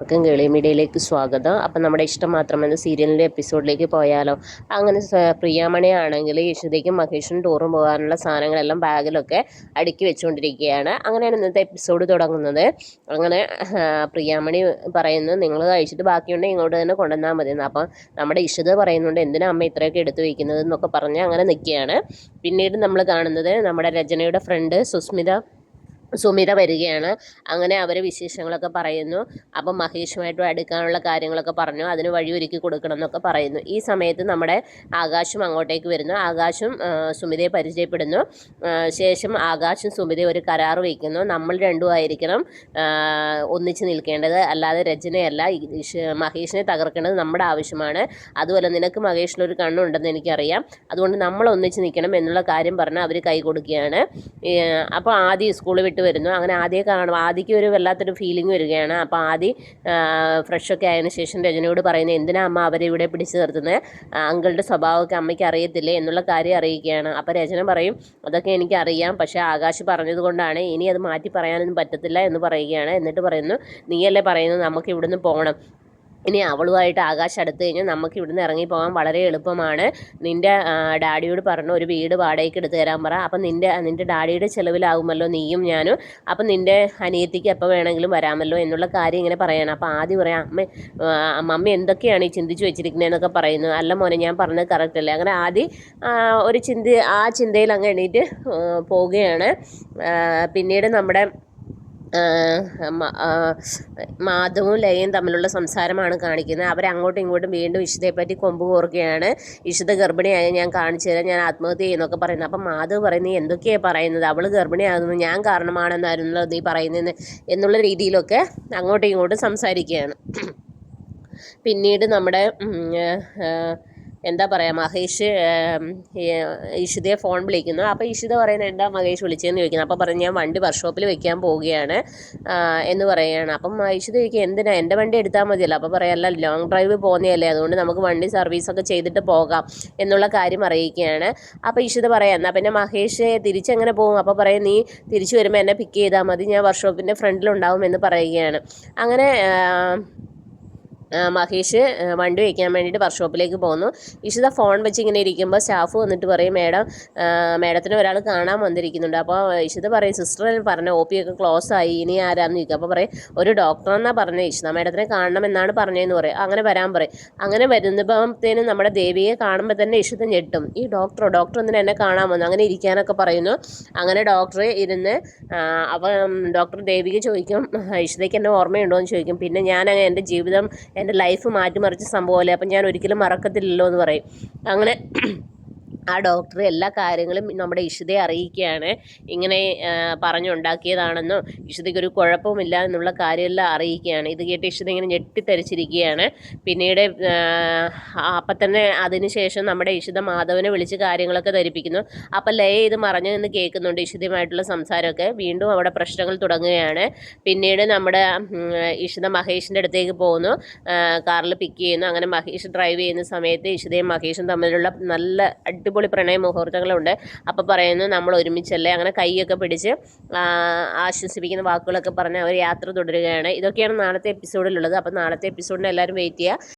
എല്ലാവർക്കും കേളി മീഡിയയിലേക്ക് സ്വാഗതം. അപ്പം നമ്മുടെ ഇഷ്ടം മാത്രമെന്ന സീരിയലിന്റെ എപ്പിസോഡിലേക്ക് പോയാലോ? അങ്ങനെ പ്രിയാമണിയാണെങ്കിൽ പ്രിയാമണി മഹേഷും യശോദയ്ക്കും മഹേഷിനും ടൂറും പോകാനുള്ള സാധനങ്ങളെല്ലാം ബാഗിലൊക്കെ അടുക്കി വെച്ചുകൊണ്ടിരിക്കുകയാണ്. അങ്ങനെയാണ് ഇന്നത്തെ എപ്പിസോഡ് തുടങ്ങുന്നത്. അങ്ങനെ പ്രിയാമണി പറയുന്നു നിങ്ങൾ കഴിച്ചിട്ട് ബാക്കിയുണ്ടെങ്കിൽ ഇങ്ങോട്ട് തന്നെ കൊണ്ടുവന്നാൽ മതി എന്ന്. അപ്പം നമ്മുടെ ഇഷിത പറയുന്നുണ്ട് എന്തിനാ അമ്മ ഇത്രയൊക്കെ എടുത്തു വയ്ക്കുന്നത്? എന്നൊക്കെ പറഞ്ഞ് അങ്ങനെ നിൽക്കുകയാണ്. പിന്നീട് നമ്മൾ കാണുന്നത് നമ്മുടെ രചനയുടെ ഫ്രണ്ട് സുസ്മിത. സുമിത വരികയാണ്. അങ്ങനെ അവർ വിശേഷങ്ങളൊക്കെ പറയുന്നു. അപ്പം മഹേഷുമായിട്ടും അടുക്കാനുള്ള കാര്യങ്ങളൊക്കെ പറഞ്ഞു. അതിന് വഴി ഒരുക്കി കൊടുക്കണം എന്നൊക്കെ പറയുന്നു. ഈ സമയത്ത് നമ്മുടെ ആകാശും അങ്ങോട്ടേക്ക് വരുന്നു. ആകാശും സുമിതയെ പരിചയപ്പെടുന്നു. ശേഷം ആകാശും സുമിതയും ഒരു കരാർ വയ്ക്കുന്നു. നമ്മൾ രണ്ടും ആയിരിക്കണം ഒന്നിച്ച് നിൽക്കേണ്ടത്. അല്ലാതെ രചനയല്ല. മഹേഷിനെ തകർക്കേണ്ടത് നമ്മുടെ ആവശ്യമാണ്. അതുപോലെ നിനക്ക് മഹേഷിനൊരു കണ്ണുണ്ടെന്ന് എനിക്കറിയാം. അതുകൊണ്ട് നമ്മൾ ഒന്നിച്ച് നിൽക്കണം എന്നുള്ള കാര്യം പറഞ്ഞ് അവർ കൈ കൊടുക്കുകയാണ്. അപ്പോൾ ആദ്യം സ്കൂൾ വിട്ട് വരുന്നു. അങ്ങനെ ആദ്യം കാണും. ആദ്യക്ക് ഒരു വല്ലാത്തൊരു ഫീലിംഗ് വരികയാണ്. അപ്പോൾ ആദ്യം ഫ്രഷൊക്കെ ആയതിനു ശേഷം രജനയോട് പറയുന്നത് എന്തിനാ അമ്മ അവരെ ഇവിടെ പിടിച്ചു നിർത്തുന്നത് അങ്കിളുടെ സ്വഭാവമൊക്കെ അമ്മയ്ക്ക് അറിയത്തില്ലേ? എന്നുള്ള കാര്യം അറിയിക്കുകയാണ്. അപ്പോൾ രചന പറയും അതൊക്കെ എനിക്കറിയാം പക്ഷേ ആകാശ് പറഞ്ഞത് കൊണ്ടാണ് ഇനി അത് മാറ്റി പറയാനൊന്നും പറ്റത്തില്ല എന്ന് പറയുകയാണ്. എന്നിട്ട് പറയുന്നു നീയല്ലേ പറയുന്നത്? നമുക്ക് ഇവിടുന്ന് പോകണം ഇനി അവളുമായിട്ട് ആകാശം അടുത്ത് കഴിഞ്ഞാൽ നമുക്ക് ഇവിടുന്ന് ഇറങ്ങി പോകാൻ വളരെ എളുപ്പമാണ്. നിന്റെ ഡാഡിയോട് പറഞ്ഞു ഒരു വീട് വാടകയ്ക്ക് എടുത്ത് തരാൻ പറ. അപ്പം നിന്റെ നിന്റെ ഡാഡിയുടെ ചിലവിലാകുമല്ലോ നീയും ഞാനും. അപ്പം നിന്റെ അനിയത്തിക്ക് എപ്പോൾ വേണമെങ്കിലും വരാമല്ലോ എന്നുള്ള കാര്യം ഇങ്ങനെ പറയണം. അപ്പം ആദ്യം പറയാം അമ്മ മമ്മി എന്തൊക്കെയാണ് ഈ ചിന്തിച്ച് വെച്ചിരിക്കുന്നതെന്നൊക്കെ പറയുന്നു. അല്ല മോനെ ഞാൻ പറഞ്ഞത് കറക്റ്റ് അല്ലേ? അങ്ങനെ ആദ്യം ഒരു ചിന്ത ആ ചിന്തയിൽ അങ്ങ് എണീറ്റ് പോവുകയാണ്. പിന്നീട് നമ്മുടെ മാധവും ലയയും തമ്മിലുള്ള സംസാരമാണ് കാണിക്കുന്നത്. അവരങ്ങോട്ടും ഇങ്ങോട്ടും വീണ്ടും ഇഷിതയെപ്പറ്റി കൊമ്പ് കോർക്കുകയാണ്. ഇഷിത ഗർഭിണിയായ ഞാൻ കാണിച്ചു തരാം. ഞാൻ ആത്മഹത്യ ചെയ്യുന്നൊക്കെ പറയുന്നത് അപ്പം മാധവ് പറയുന്നത് എന്തൊക്കെയാണ് പറയുന്നത്? അവൾ ഗർഭിണിയാകുന്നു. ഞാൻ കാരണമാണെന്നായിരുന്നല്ലോ നീ പറയുന്നത് എന്നുള്ള രീതിയിലൊക്കെ അങ്ങോട്ടും ഇങ്ങോട്ടും സംസാരിക്കുകയാണ്. പിന്നീട് നമ്മുടെ എന്താ പറയുക മഹേഷ് ഇഷിതയെ ഫോൺ വിളിക്കുന്നു. അപ്പോൾ ഇഷിത പറയുന്നത് എന്താ മഹേഷ് വിളിച്ചതെന്ന് ചോദിക്കുന്നു. അപ്പോൾ പറഞ്ഞു ഞാൻ വണ്ടി വർക്ക്ഷോപ്പിൽ വെക്കാൻ പോവുകയാണ് എന്ന് പറയുകയാണ്. അപ്പം ഇഷിത ചോദിക്കുക എന്തിനാ? എന്റെ വണ്ടി എടുത്താൽ മതിയല്ലോ. അപ്പോൾ പറയല്ല ലോങ് ഡ്രൈവ് പോകുന്നതല്ലേ അതുകൊണ്ട് നമുക്ക് വണ്ടി സർവീസൊക്കെ ചെയ്തിട്ട് പോകാം എന്നുള്ള കാര്യം അറിയിക്കുകയാണ്. അപ്പോൾ ഇഷിത പറയാം എന്നാൽ പിന്നെ മഹേഷ് തിരിച്ചെങ്ങനെ പോകും? അപ്പോൾ പറയും നീ തിരിച്ചു വരുമ്പോൾ എന്നെ പിക്ക് ചെയ്താൽ മതി ഞാൻ വർക്ക്ഷോപ്പിന്റെ ഫ്രണ്ടിലുണ്ടാവും എന്ന് പറയുകയാണ്. അങ്ങനെ മഹേഷ് വണ്ടി വയ്ക്കാൻ വേണ്ടിയിട്ട് വർക്ക്ഷോപ്പിലേക്ക് പോകുന്നു. ഇഷിത ഫോൺ വെച്ച് ഇങ്ങനെ ഇരിക്കുമ്പോൾ സ്റ്റാഫ് വന്നിട്ട് പറയും മേഡം മേഡത്തിന് ഒരാൾ കാണാൻ വന്നിരിക്കുന്നുണ്ട്. അപ്പോൾ ഇഷിത പറയും സിസ്റ്റർ പറഞ്ഞു ഒ പി ഒക്കെ ക്ലോസ് ആയി ഇനി ആരാന്ന് ചോദിക്കും. അപ്പോൾ പറയും ഒരു ഡോക്ടർ എന്നാ പറഞ്ഞത് ഇഷിത മേഡത്തിനെ കാണണം എന്നാണ് പറഞ്ഞതെന്ന് പറയും. അങ്ങനെ വരാൻ പറയും. അങ്ങനെ വരുന്നപ്പോഴത്തേനും നമ്മുടെ ദേവിയെ കാണുമ്പോൾ തന്നെ ഇഷിത ഞെട്ടും. ഈ ഡോക്ടറോ ഡോക്ടർ എന്തിനാ എന്നെ കാണാൻ വന്നു? അങ്ങനെ ഇരിക്കാനൊക്കെ പറയുന്നു. അങ്ങനെ ഡോക്ടർ ഇരുന്ന് അപ്പം ഡോക്ടർ ദേവിക്ക് ചോദിക്കും ഇഷിതയ്ക്ക് എന്നെ ഓർമ്മയുണ്ടോ എന്ന് ചോദിക്കും. പിന്നെ ഞാൻ എന്റെ ജീവിതം എന്റെ ലൈഫ് മാറ്റിമറിച്ച സംഭവമല്ലേ? അപ്പം ഞാൻ ഒരിക്കലും മറക്കത്തില്ലല്ലോ എന്ന് പറയും. അങ്ങനെ ആ ഡോക്ടർ എല്ലാ കാര്യങ്ങളും നമ്മുടെ ഇഷിതയെ അറിയിക്കുകയാണ്. ഇങ്ങനെ പറഞ്ഞുണ്ടാക്കിയതാണെന്നും ഇഷിതയ്ക്ക് ഒരു കുഴപ്പമില്ല എന്നുള്ള കാര്യമെല്ലാം അറിയിക്കുകയാണ്. ഇത് കേട്ട് ഇഷിത ഇങ്ങനെ ഞെട്ടിത്തരിച്ചിരിക്കുകയാണ് പിന്നീട് അപ്പം തന്നെ അതിനുശേഷം നമ്മുടെ ഇഷിത മാധവനെ വിളിച്ച് കാര്യങ്ങളൊക്കെ ധരിപ്പിക്കുന്നു. അപ്പം ലയ ഇത് മറഞ്ഞു നിന്ന് കേൾക്കുന്നുണ്ട് ഇഷിതയുമായിട്ടുള്ള സംസാരമൊക്കെ. വീണ്ടും അവിടെ പ്രശ്നങ്ങൾ തുടങ്ങുകയാണ്. പിന്നീട് നമ്മുടെ ഇഷിത മഹേഷിന്റെ അടുത്തേക്ക് പോകുന്നു. കാറിൽ പിക്ക് ചെയ്യുന്നു. അങ്ങനെ മഹേഷ് ഡ്രൈവ് ചെയ്യുന്ന സമയത്ത് ഇഷിതയും മഹേഷും തമ്മിലുള്ള നല്ല അടിപൊളി പ്രണയ മുഹൂർത്തങ്ങളുണ്ട്. അപ്പോൾ പറയുന്നു നമ്മൾ ഒരുമിച്ചല്ലേ? അങ്ങനെ കൈയൊക്കെ പിടിച്ച് ആശ്വസിപ്പിക്കുന്ന വാക്കുകളൊക്കെ പറഞ്ഞ് അവർ യാത്ര തുടരുകയാണ്. ഇതൊക്കെയാണ് നാളത്തെ എപ്പിസോഡിലുള്ളത് അപ്പോൾ നാളത്തെ എപ്പിസോഡിന് എല്ലാവരും വെയിറ്റ് ചെയ്യുക.